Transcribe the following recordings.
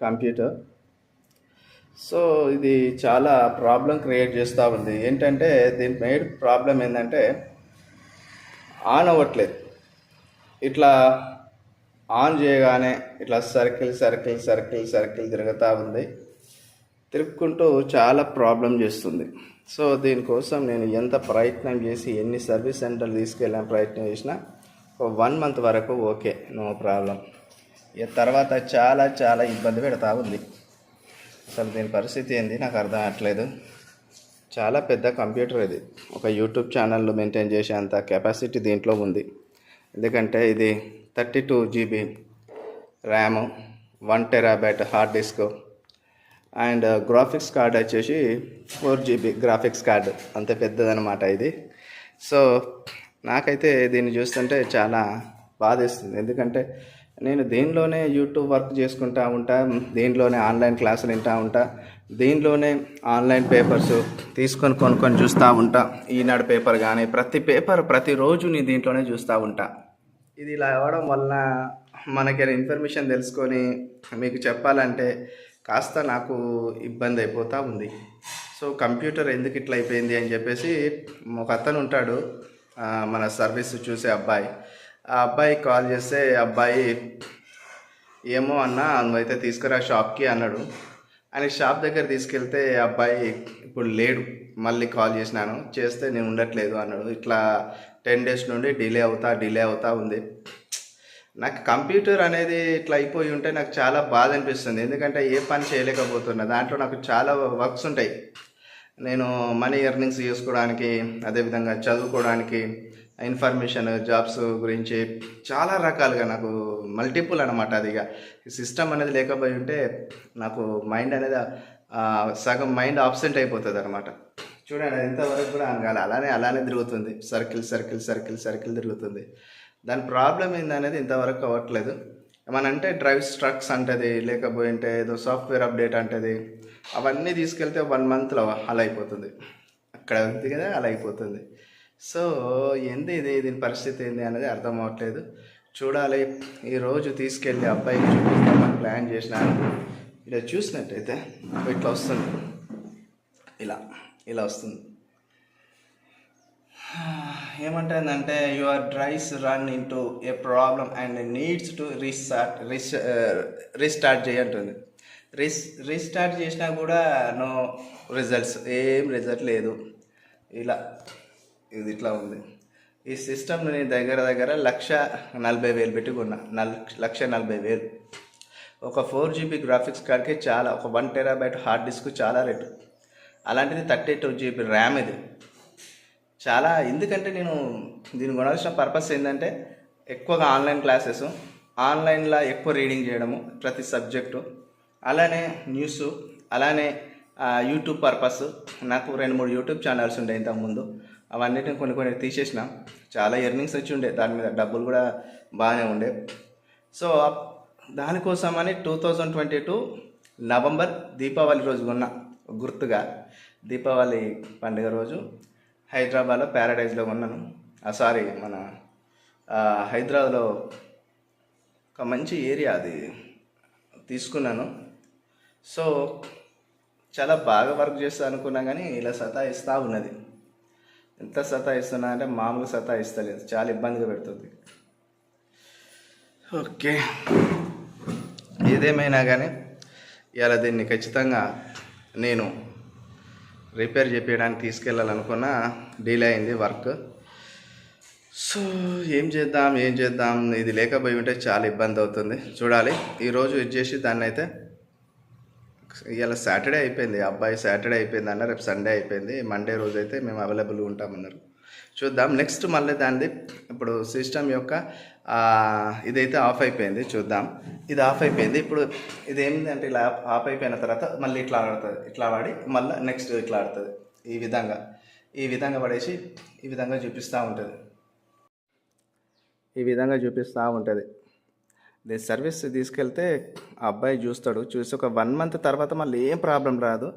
Computer. So ఇది చాలా problem create చేస్తూ ఉంది. ఏంటంటే దీని మెయిన్ ప్రాబ్లం ఏంటంటే ఆన్ అవ్వట్లేదు. ఇట్లా ఆన్ చేయగానే ఇట్లా సర్కిల్ సర్కిల్ సర్కిల్ సర్కిల్ తిరుగుతూ ఉంది. తిరుక్కుంటూ చాలా ప్రాబ్లం చేస్తుంది. సో దీనికోసం నేను ఎంత ప్రయత్నం చేసి ఎన్ని సర్వీస్ సెంటర్లు తీసుకెళ్ళిన ప్రయత్నం చేసినా ఒక వన్ మంత్ వరకు ఓకే నో ప్రాబ్లం. తర్వాత చాలా చాలా ఇబ్బంది పెడతా ఉంది. అసలు దీని పరిస్థితి ఏంది? నాకు అర్థం అవ్వట్లేదు చాలా పెద్ద కంప్యూటర్ ఇది. ఒక యూట్యూబ్ ఛానల్ మెయింటైన్ చేసే అంత కెపాసిటీ దీంట్లో ఉంది. ఎందుకంటే ఇది thirty two GB RAM one terabyte hard disk and graphics card వచ్చేసి ఫోర్ జీబీ గ్రాఫిక్స్ కార్డ్. అంత పెద్దదనమాట ఇది. సో నాకైతే దీన్ని చూస్తుంటే చాలా బాధేస్తుంది. ఎందుకంటే నేను దీనిలోనే యూట్యూబ్ వర్క్ చేసుకుంటా ఉంటా దీంట్లోనే ఆన్లైన్ క్లాసులు వింటా ఉంటా దీనిలోనే ఆన్లైన్ పేపర్స్ తీసుకొని కొనుక్కొని చూస్తూ ఉంటా ఈనాడు పేపర్ కానీ ప్రతి పేపర్ ప్రతిరోజు నేను దీంట్లోనే చూస్తూ ఉంటా. ఇది ఇలా అవ్వడం వలన మనకి ఇన్ఫర్మేషన్ తెలుసుకొని మీకు చెప్పాలంటే కాస్త నాకు ఇబ్బంది అయిపోతూ ఉంది. సో కంప్యూటర్ ఎందుకు ఇట్లా అయిపోయింది అని చెప్పేసి ఒక అతను ఉంటాడు మన సర్వీస్ చూసే అబ్బాయి. ఆ అబ్బాయి కాల్ చేస్తే అబ్బాయి ఏమో అన్న నువ్వైతే తీసుకురా షాప్కి అన్నాడు. ఆయన షాప్ దగ్గర తీసుకెళ్తే ఆ అబ్బాయి ఇప్పుడు లేడు. మళ్ళీ కాల్ చేసినాను. చేస్తే నేను ఉండట్లేదు అన్నాడు. ఇట్లా టెన్ డేస్ నుండి డిలే అవుతా డిలే అవుతా ఉంది. నాకు కంప్యూటర్ అనేది ఇట్లా అయిపోయి ఉంటే నాకు చాలా బాధ అనిపిస్తుంది. ఎందుకంటే ఏ పని చేయలేకపోతున్నా. దాంట్లో నాకు చాలా వర్క్స్ ఉంటాయి. నేను మనీ ఎర్నింగ్స్ చేసుకోవడానికి అదేవిధంగా చదువుకోవడానికి ఇన్ఫర్మేషన్ జాబ్స్ గురించి చాలా రకాలుగా నాకు మల్టిపుల్ అనమాట అది ఇక. సిస్టమ్ అనేది లేకపోయి ఉంటే నాకు మైండ్ అనేది సగం మైండ్ ఆబ్సెంట్ అయిపోతుంది అనమాట చూడండి అది ఇంతవరకు కూడా అనగాలి అలానే అలానే తిరుగుతుంది. సర్కిల్ సర్కిల్ సర్కిల్ సర్కిల్ తిరుగుతుంది. దాని ప్రాబ్లం ఏందనేది ఇంతవరకు అవ్వట్లేదు. ఏమనంటే డ్రైవ్ స్ట్రక్స్ అంటది లేకపోయింటే ఏదో సాఫ్ట్వేర్ అప్డేట్ అంటది. అవన్నీ తీసుకెళ్తే వన్ మంత్లో అలా అయిపోతుంది. అక్కడ ఉంది కదా అలా అయిపోతుంది. సో ఏంది ఇది? దీని పరిస్థితి ఏంది అనేది అర్థం అవ్వట్లేదు. చూడాలి. ఈరోజు తీసుకెళ్ళి అబ్బాయికి చూపిస్తామని ప్లాన్ చేసినాను. ఇలా చూసినట్టయితే ఇట్లా వస్తుంది. ఇలా ఇలా వస్తుంది. ఏమంటుందంటే your device run into a problem and needs to restart res restart చేయంటుంది Ries restart చేసినా కూడా నో రిజల్ట్స్ ఏం రిజల్ట్ లేదు. ఇలా. ఇది ఇట్లా ఉంది. ఈ సిస్టమ్ నేను దగ్గర దగ్గర లక్ష నలభై వేలు పెట్టి కొన్నా. నల్ లక్ష నలభై వేలు. ఒక ఫోర్ జీబీ గ్రాఫిక్స్ కార్డ్కి చాలా ఒక వన్ టెరాబైట్ హార్డ్ డిస్క్ చాలా రేటు. అలాంటిది థర్టీ టూ జీబీ ర్యామ్ ఇది. చాలా ఎందుకంటే నేను దీన్ని కొనాల్సిన పర్పస్ ఏంటంటే ఎక్కువగా ఆన్లైన్ క్లాసెస్ ఆన్లైన్లో ఎక్కువ రీడింగ్ చేయడము ప్రతి సబ్జెక్టు. అలానే న్యూస్ అలానే యూట్యూబ్ పర్పస్. నాకు రెండు మూడు యూట్యూబ్ ఛానల్స్ ఉండే ఇంతకుముందు. అవన్నిటిని కొన్ని కొన్ని తీసేసిన చాలా ఎర్నింగ్స్ వచ్చి ఉండే. దాని మీద డబ్బులు కూడా బాగానే ఉండే. సో దానికోసం దానికోసమని two thousand twenty two November Deepavali రోజు కొన్న గుర్తుగా దీపావళి పండుగ రోజు హైదరాబాద్లో ప్యారడైజ్లో కొన్నాను. సారీ మన హైదరాబాద్లో ఒక మంచి ఏరియా అది తీసుకున్నాను. సో చాలా బాగా వర్క్ చేస్తా అనుకున్నా కానీ ఇలా సతాయిస్తూ ఉన్నది. ఎంత సతాయిస్తున్నా అంటే మామూలు సతాయిస్తలేదు. చాలా ఇబ్బందిగా పెడుతుంది. ఓకే. ఏదేమైనా కానీ ఇలా దీన్ని ఖచ్చితంగా నేను రిపేర్ చేపించడానికి తీసుకెళ్ళాలనుకున్న డీలే అయింది వర్క్. సో ఏం చేద్దాం ఏం చేద్దాం ఇది లేకపోయి ఉంటే చాలా ఇబ్బంది అవుతుంది. చూడాలి. ఈరోజు ఇది చేసి దాన్ని అయితే ఇవాళ సాటర్డే అయిపోయింది. అబ్బాయి సాటర్డే అయిపోయింది అన్న రేపు సండే అయిపోయింది. మండే రోజు అయితే మేము అవైలబుల్గా ఉంటామన్నారు చూద్దాం. నెక్స్ట్ మళ్ళీ దానిది ఇప్పుడు సిస్టమ్ యొక్క ఇదైతే ఆఫ్ అయిపోయింది. చూద్దాం. ఇది ఆఫ్ అయిపోయింది. ఇప్పుడు ఇది ఏంటంటే ఇలా ఆఫ్ అయిపోయిన తర్వాత మళ్ళీ ఇట్లా ఆడుతుంది. ఇట్లా వాడి మళ్ళీ నెక్స్ట్ ఇట్లా ఆడుతుంది. ఈ విధంగా. ఈ విధంగా పడేసి ఈ విధంగా చూపిస్తూ ఉంటుంది. ఈ విధంగా చూపిస్తూ ఉంటుంది. దీని సర్వీస్ తీసుకెళ్తే ఆ అబ్బాయి చూస్తాడు. చూసి ఒక వన్ మంత్ తర్వాత మళ్ళీ ఏం ప్రాబ్లం రాదు.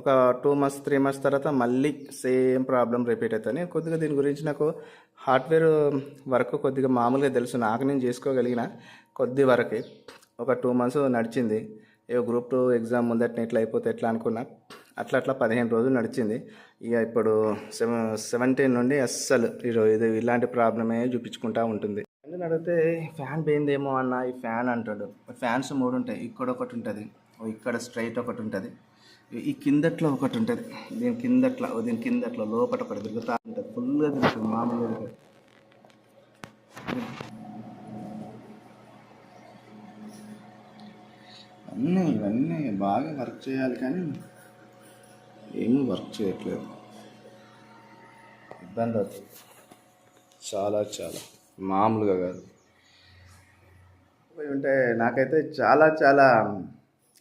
ఒక టూ మంత్స్ త్రీ మంత్స్ తర్వాత మళ్ళీ సేమ్ ప్రాబ్లం రిపీట్ అవుతుంది కొద్దిగా దీని గురించి నాకు హార్డ్వేర్ వర్క్ కొద్దిగా మామూలుగా తెలుసు. నాకు నేను చేసుకోగలిగిన కొద్ది వరకే. ఒక టూ మంత్స్ నడిచింది. ఏ గ్రూప్ టూ ఎగ్జామ్ ముందట ఎట్లా అయిపోతే ఎట్లా అనుకున్నా. అట్లా అట్లా పదిహేను రోజులు నడిచింది. ఇక ఇప్పుడు సెవెన్ సెవెంటీన్ నుండి అస్సలు ఈరోజు ఇది ఇలాంటి ప్రాబ్లమే చూపించుకుంటూ ఉంటుంది. ఎందుకు అడిగితే ఫ్యాన్ పోయిందేమో అన్న ఈ ఫ్యాన్ అంటాడు. ఫ్యాన్స్ మూడు ఉంటాయి. ఇక్కడ ఒకటి ఉంటుంది. ఇక్కడ స్ట్రైట్ ఒకటి ఉంటుంది. ఈ కిందట్లో ఒకటి ఉంటుంది. దీని కిందట్లో దీని కిందట్లో లోపల ఒకటి తిరుగుతూ ఉంటుంది. ఫుల్గా తిరుగుతుంది మామూలుగా. అన్నీ ఇవన్నీ బాగా వర్క్ చేయాలి కానీ ఏమీ వర్క్ చేయట్లేదు. ఇబ్బంది అవుతుంది. చాలా చాలా. మామూలుగా కాదు. పోయి ఉంటే నాకైతే చాలా చాలా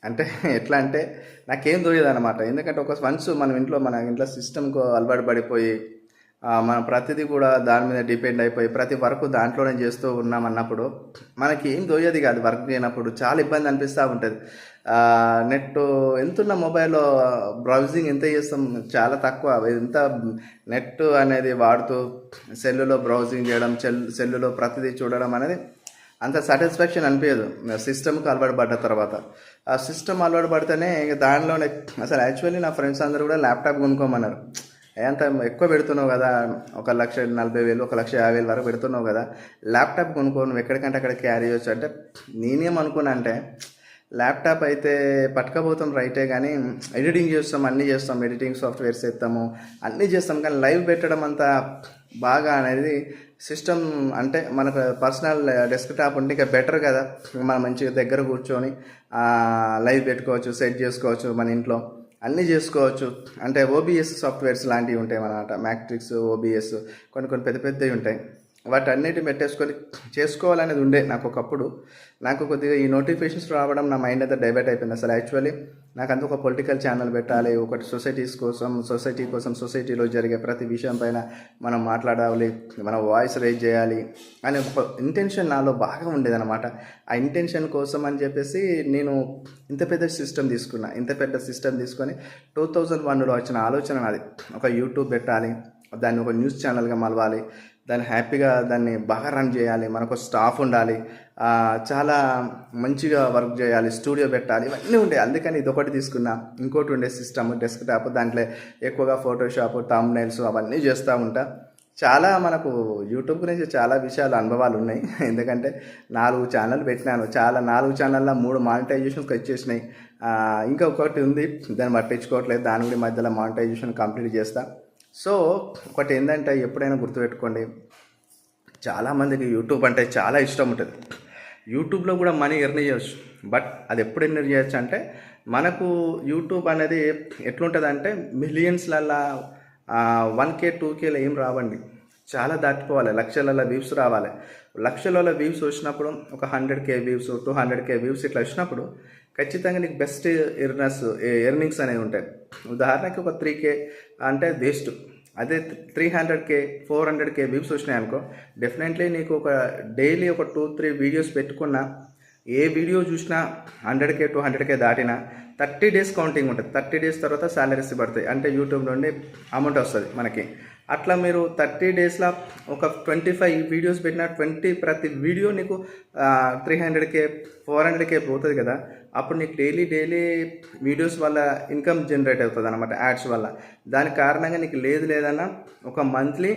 అంటే ఎట్లా అంటే నాకేం తెలియదు అనమాట ఎందుకంటే ఒక వన్స్ మనం ఇంట్లో మన ఇంట్లో సిస్టమ్కు అలవాటు పడిపోయి మన ప్రతిదీ కూడా దాని మీద డిపెండ్ అయిపోయి ప్రతి వర్క్ దాంట్లోనే చేస్తూ ఉన్నాం అన్నప్పుడు మనకి ఏం తోయేది కాదు వర్క్ చేయనప్పుడు చాలా ఇబ్బంది అనిపిస్తూ ఉంటుంది. నెట్ ఎంతున్న మొబైల్లో బ్రౌజింగ్ ఎంత చేస్తాం చాలా తక్కువ. ఎంత నెట్ అనేది వాడుతూ సెల్లులో బ్రౌజింగ్ చేయడం సెల్ సెల్లులో ప్రతిదీ చూడడం అనేది అంత సాటిస్ఫాక్షన్ అనిపించదు సిస్టమ్కి అలవాటు పడ్డ తర్వాత. ఆ సిస్టమ్ అలవాటు పడితేనే ఇక దానిలోనే అసలు యాక్చువల్లీ నా ఫ్రెండ్స్ అందరూ కూడా ల్యాప్టాప్ కొనుక్కోమన్నారు. అంత ఎక్కువ పెడుతున్నావు కదా ఒక లక్ష నలభై వేలు ఒక లక్ష యాభై వేలు వరకు పెడుతున్నావు కదా ల్యాప్టాప్ కొనుక్కో నువ్వు ఎక్కడికంటే అక్కడ క్యారీ చేయొచ్చు అంటే నేనేమనుకున్నా అంటే ల్యాప్టాప్ అయితే పట్టుకపోతాం రైటే కానీ ఎడిటింగ్ చేస్తాం అన్నీ చేస్తాం ఎడిటింగ్ సాఫ్ట్వేర్స్ ఎత్తాము అన్నీ చేస్తాం కానీ లైవ్ పెట్టడం అంత బాగా అనేది సిస్టమ్ అంటే మనకు పర్సనల్ డెస్క్టాప్ ఉంటే ఇంకా బెటర్ కదా. మనం మంచిగా దగ్గర కూర్చొని లైవ్ పెట్టుకోవచ్చు సెట్ చేసుకోవచ్చు మన ఇంట్లో. అన్నీ చేసుకోవచ్చు. అంటే ఓబిఎస్ సాఫ్ట్వేర్స్ లాంటివి ఉంటాయి అన్నమాట. మ్యాట్రిక్స్ ఓబిఎస్ కొన్ని కొన్ని పెద్ద పెద్దవి ఉంటాయి. వాటన్నిటిని పెట్టేసుకొని చేసుకోవాలనేది ఉండే నాకు ఒకప్పుడు. నాకు కొద్దిగా ఈ నోటిఫికేషన్స్ రావడం నా మైండ్ అంతా డైవర్ట్ అయిపోయింది అసలు యాక్చువల్లీ నాకు అంత ఒక పొలిటికల్ ఛానల్ పెట్టాలి ఒకటి సొసైటీస్ కోసం సొసైటీ కోసం సొసైటీలో జరిగే ప్రతి విషయం పైన మనం మాట్లాడాలి మన వాయిస్ రేజ్ చేయాలి అనే ఒక ఇంటెన్షన్ నాలో బాగా ఉండేదన్నమాట. ఆ ఇంటెన్షన్ కోసం అని చెప్పేసి నేను ఇంత పెద్ద సిస్టమ్ తీసుకున్నా. ఇంత పెద్ద సిస్టమ్ తీసుకొని టూ థౌజండ్ వన్లో వచ్చిన ఆలోచన నాది. ఒక యూట్యూబ్ పెట్టాలి దాన్ని ఒక న్యూస్ ఛానల్గా మలవాలి దాన్ని హ్యాపీగా దాన్ని బాగా రన్ చేయాలి మనకు స్టాఫ్ ఉండాలి చాలా మంచిగా వర్క్ చేయాలి స్టూడియో పెట్టాలి ఇవన్నీ ఉండే అందుకని ఇది ఒకటి తీసుకున్నా. ఇంకోటి ఉండే సిస్టమ్ డెస్క్ టాప్ దాంట్లో ఎక్కువగా ఫోటోషాప్ థంబ్నైల్స్ అవన్నీ చేస్తూ ఉంటా. చాలా మనకు యూట్యూబ్ గురించి చాలా విషయాలు అనుభవాలు ఉన్నాయి. ఎందుకంటే నాలుగు ఛానల్ పెట్టినాను. చాలా నాలుగు ఛానల్లో మూడు మానిటైజేషన్కి వచ్చేసినాయి. ఇంకా ఒకటి ఉంది. దాన్ని పట్టించుకోవట్లేదు. దాని కూడా మధ్యలో మానిటైజేషన్ కంప్లీట్ చేస్తా. సో ఒకటి ఏంటంటే ఎప్పుడైనా గుర్తుపెట్టుకోండి చాలామందికి యూట్యూబ్ అంటే చాలా ఇష్టం ఉంటుంది. యూట్యూబ్లో కూడా మనీ ఎర్న్ చేయొచ్చు బట్ అది ఎప్పుడు ఎర్న్ చేయొచ్చు అంటే మనకు యూట్యూబ్ అనేది ఎట్లుంటుంది అంటే మిలియన్స్లల్లా వన్ కే టూ కేలో ఏం రావండి. చాలా దాటిపోవాలి లక్షలలో వ్యూస్ రావాలి. లక్షలలో వ్యూస్ వచ్చినప్పుడు ఒక hundred K views two hundred K views ఇట్లా వచ్చినప్పుడు ఖచ్చితంగా నీకు బెస్ట్ ఎర్నర్స్ ఎర్నింగ్స్ అనేవి ఉంటాయి. ఉదాహరణకి ఒక త్రీ కే అంటే బెస్ట్ అదే three hundred K four hundred K views వచ్చినాయి అనుకో డెఫినెట్లీ నీకు ఒక డైలీ ఒక టూ త్రీ వీడియోస్ పెట్టుకున్నా ఏ వీడియో చూసినా hundred K two hundred K దాటినా థర్టీ డేస్ కౌంటింగ్ ఉంటుంది. థర్టీ డేస్ తర్వాత శాలరీస్ పడతాయి. అంటే యూట్యూబ్ నుండి అమౌంట్ వస్తుంది మనకి. అట్లా మీరు థర్టీ డేస్లో ఒక ట్వంటీ ఫైవ్ వీడియోస్ పెట్టిన ట్వంటీ ప్రతి వీడియో నీకు three hundred K four hundred K పోతుంది కదా. అప్పుడు నీకు డైలీ డైలీ వీడియోస్ వల్ల ఇన్కమ్ జనరేట్ అవుతుంది అనమాట యాడ్స్ వల్ల. దాని కారణంగా నీకు లేదు లేదన్నా ఒక మంత్లీ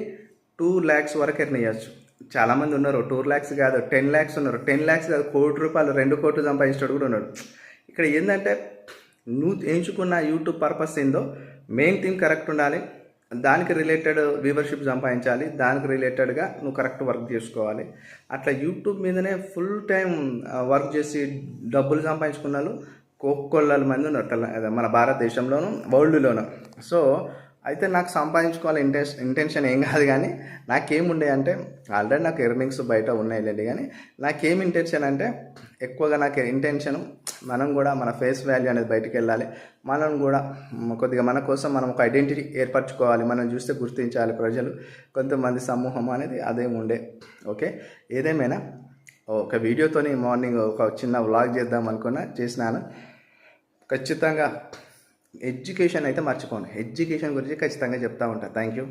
టూ ల్యాక్స్ వరకు ఎర్న్ చేయొచ్చు. చాలామంది ఉన్నారు టూ ల్యాక్స్ కాదు టెన్ ల్యాక్స్ ఉన్నారు. టెన్ ల్యాక్స్ కాదు కోటి రూపాయలు రెండు కోట్లు సంపాదించినట్టు కూడా ఉన్నాడు. ఇక్కడ ఏంటంటే నువ్వు ఎంచుకున్న యూట్యూబ్ పర్పస్ ఏందో మెయిన్ థీమ్ కరెక్ట్ ఉండాలి. దానికి రిలేటెడ్ వ్యూవర్షిప్ సంపాదించాలి దానికి రిలేటెడ్గా నువ్వు కరెక్ట్ వర్క్ చేసుకోవాలి. అట్లా యూట్యూబ్ మీదనే ఫుల్ టైం వర్క్ చేసి డబ్బులు సంపాదించుకున్న వాళ్ళు కోకొల్లల మంది ఉన్నారు మన భారతదేశంలోను వరల్డ్లోను సో అయితే నాకు సంపాదించుకోవాలి ఇంటెన్షన్ ఇంటెన్షన్ ఏం కాదు కానీ నాకేముండే అంటే ఆల్రెడీ నాకు ఎర్నింగ్స్ బయట ఉన్నాయిలేండి కానీ నాకేం ఇంటెన్షన్ అంటే ఎక్కువగా నాకు ఇంటెన్షన్ మనం కూడా మన ఫేస్ వాల్యూ అనేది బయటకు వెళ్ళాలి. మనం కూడా కొద్దిగా మన కోసం మనం ఒక ఐడెంటిటీ ఏర్పరచుకోవాలి. మనం చూస్తే గుర్తించాలి ప్రజలు. కొంతమంది సమూహం అనేది అదేమి ఉండే. ఓకే? ఏదేమైనా ఒక వీడియోతోని మార్నింగ్ ఒక చిన్న వ్లాగ్ చేద్దాం అనుకున్నా చేసినాను. ఖచ్చితంగా ఎడ్యుకేషన్ అయితే మర్చిపోండి ఎడ్యుకేషన్ గురించి ఖచ్చితంగా చెప్తా ఉంటాను థ్యాంక్ యూ.